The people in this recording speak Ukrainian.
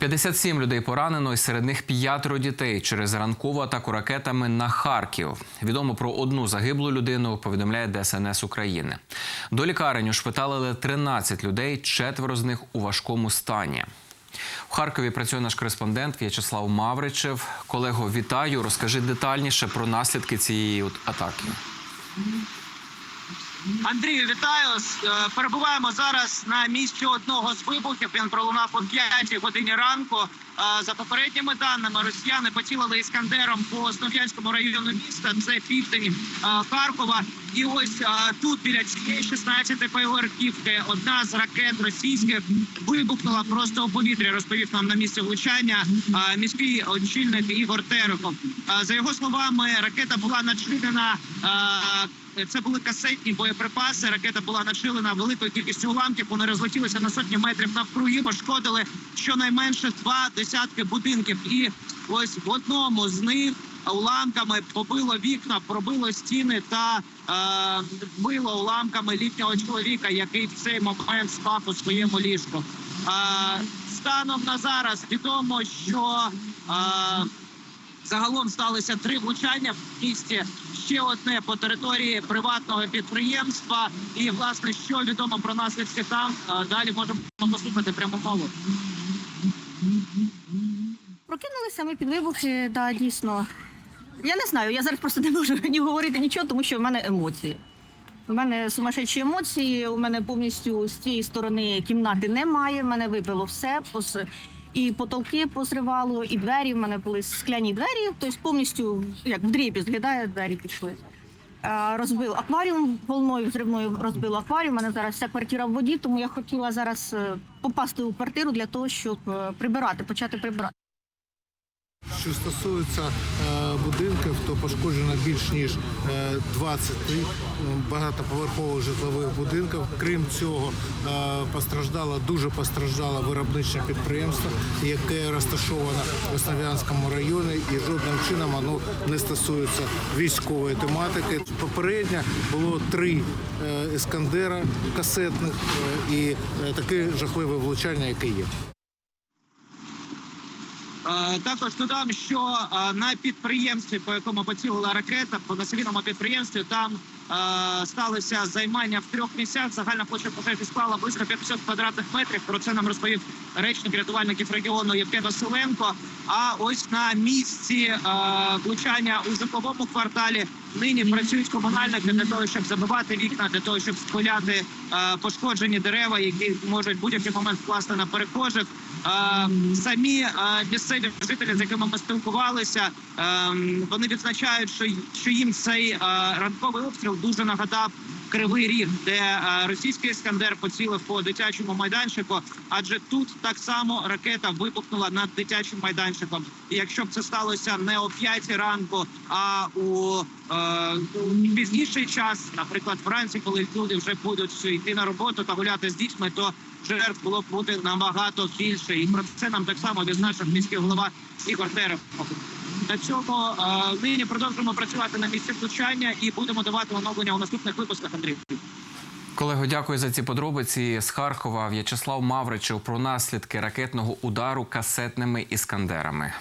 57 людей поранено, і серед них п'ятеро дітей через ранкову атаку ракетами на Харків. Відомо про одну загиблу людину. Повідомляє ДСНС України. До лікарень ушпиталили 13 людей, четверо з них у важкому стані. В Харкові працює наш кореспондент В'ячеслав Мавричев. Колего, вітаю. Розкажи детальніше про наслідки цієї атаки. Андрію, вітаю. Е, Перебуваємо зараз на місці одного з вибухів. Він пролунав о 5 годині ранку. Е, За попередніми даними, росіяни поцілили іскандером по Слов'янському району міста. Це південь е, Харкова. І ось е, тут біля цієї 16 поверхівки одна з ракет російських вибухнула просто у повітрі. Розповів нам на місці влучання е, міський очільник Ігор Терехов. Е, За його словами, ракета була начинена. е, це були касетні боєприпаси. Ракета була начилена великою кількістю уламків. Вони розлетілися на сотні метрів навкруги, пошкодили щонайменше два десятки будинків. І ось в одному з них уламками побило вікна, пробило стіни та е, вбило уламками літнього чоловіка, який в цей момент спав у своєму ліжку. Е, станом на зараз відомо, що е, Загалом сталося три влучання в місті. Ще одне по території приватного підприємства. І власне, що відомо про наслідки там, е, далі можемо послухати пряму мову. Прокинулися ми під вибухи, да, дійсно. Я не знаю, я зараз просто не можу ні говорити нічого, тому що в мене емоції. У мене сумасшедші емоції, у мене повністю з цієї сторони кімнати немає, в мене вибило все, і потолки позривало, і двері, в мене були скляні двері, тобто повністю як в дрібі зглядає, двері пішли. Розбив акваріум волною взривною розбив акваріум. У мене зараз вся квартира в воді, тому я хотіла зараз е, попасти у квартиру для того, щоб е, прибирати, почати прибирати. Що стосується е, будинків, то пошкоджено більш ніж е, 20 е, багатоповерхових житлових будинків. Крім цього, е, постраждало дуже постраждало виробниче підприємство, яке розташоване в Основ'янському районі, і жодним чином воно не стосується військової тематики. Попередньо було три е, іскандера касетних е, і е, таке жахливе влучання, яке є. Е, Також додам, що е, на підприємстві, по якому поцілила ракета, по населеному підприємстві, там е, сталося займання в трьох місцях. Загальна площа пожежі склала близько 500 квадратних метрів. Про це нам розповів речник рятувальників регіону Євген Василенко. А ось на місці влучання у житловому кварталі нині працюють комунальники для того, щоб забивати вікна, для того, щоб спиляти пошкоджені дерева, які можуть будь-який момент вкласти на перехожих. Самі місцеві жителі, з якими ми спілкувалися, е, вони відзначають, що, що їм цей е, ранковий обстріл дуже нагадав кривий ріг, де е, російський іскандер поцілив по дитячому майданчику. Адже тут так само ракета вибухнула над дитячим майданчиком. І якщо б це сталося не о 5 ранку, а у е, пізніший час, наприклад, вранці, коли люди вже будуть йти на роботу та гуляти з дітьми, то жертв було б бути набагато більше. І про це нам так само відзначив міський голова Ігор Терехов. На цьому е, нині продовжуємо працювати на місці влучання і будемо давати оновлення у наступних випусках. Андрій. Колего, дякую за ці подробиці. З Харкова В'ячеслав Мавричев про наслідки ракетного удару касетними іскандерами.